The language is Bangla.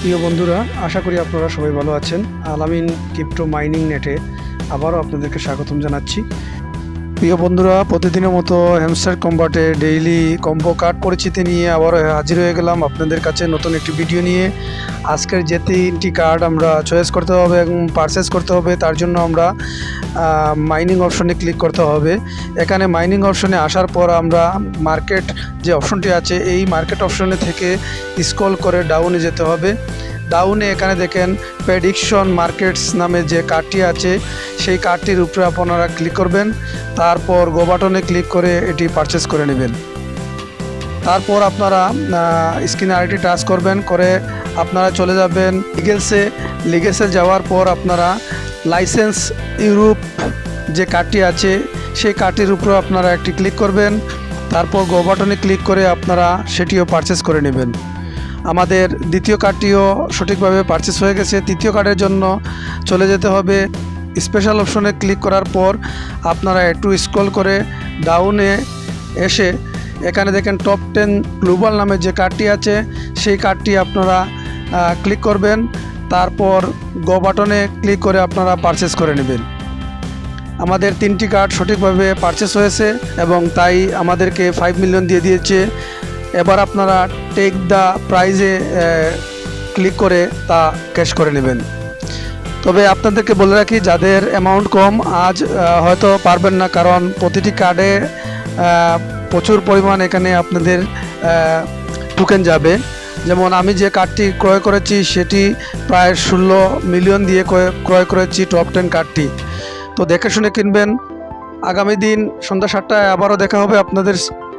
প্রিয় বন্ধুরা, আশা করি আপনারা সবাই ভালো আছেন। আলামিন ক্রিপ্টো মাইনিং নেটে আবারও আপনাদেরকে স্বাগতম জানাচ্ছি। প্রিয় বন্ধুরা, প্রতিদিনের মতো হ্যামস্টার কম্বাটে ডেইলি কম্বো কার্ড পরিচিতি নিয়ে আবারও হাজির হয়ে গেলাম আপনাদের কাছে নতুন একটি ভিডিও নিয়ে। আজকের যে তিনটি কার্ড আমরা চয়েস করতে হবে এবং পারচেস করতে হবে, তার জন্য আমরা মাইনিং অপশনে ক্লিক করতে হবে। এখানে মাইনিং অপশনে আসার পর আমরা মার্কেট যে অপশনটি আছে, এই মার্কেট অপশনে থেকে স্ক্রল করে ডাউনে যেতে হবে। ডাউনে এখানে দেখেন প্রেডিকশন মার্কেটস নামে যে কার্ডটি আছে, সেই কার্ডটির উপরে আপনারা ক্লিক করবেন, তারপর গো বাটনে ক্লিক করে এটি পারচেস করে নেবেন। তারপর আপনারা স্ক্রিনে আরেকটি টাচ করবেন, করে আপনারা চলে যাবেন লিগেলসে লিগেলসে যাওয়ার পর আপনারা লাইসেন্স ইউরোপ যে কার্ডটি আছে, সেই কার্ডটির উপরে আপনারা একটি ক্লিক করবেন, তারপর গো বাটনে ক্লিক করে আপনারা সেটিও পারচেস করে নেবেন। আমাদের দ্বিতীয় কার্ডটিও সঠিকভাবে পারচেস হয়ে গেছে। তৃতীয় কার্ডের জন্য চলে যেতে হবে। স্পেশাল অপশনে ক্লিক করার পর আপনারা একটু স্ক্রল করে ডাউনে এসে এখানে দেখেন টপ টেন গ্লোবাল নামে যে কার্ডটি আছে, সেই কার্ডটি আপনারা ক্লিক করবেন। তারপর গো বাটনে ক্লিক করে আপনারা পারচেস করে নেবেন। আমাদের তিনটি কার্ড সঠিকভাবে পারচেস হয়েছে এবং তাই আমাদেরকে ফাইভ মিলিয়ন দিয়ে দিয়েছে। এবার আপনারা টেক দ্য প্রাইজে ক্লিক করে তা ক্যাশ করে নেবেন। তবে আপনাদেরকে বলে রাখি, যাদের অ্যামাউন্ট কম, আজ হয়তো পারবেন না, কারণ প্রতিটি কার্ডে প্রচুর পরিমাণ এখানে আপনাদের টোকেন যাবে। যেমন আমি যে কার্ডটি ক্রয় করেছি, সেটি প্রায় ষোলো মিলিয়ন দিয়ে ক্রয়- করেছি টপ টেন কার্ডটি তো দেখে শুনে কিনবেন। আগামী দিন সন্ধ্যা সাতটায় আবারও দেখা হবে আপনাদের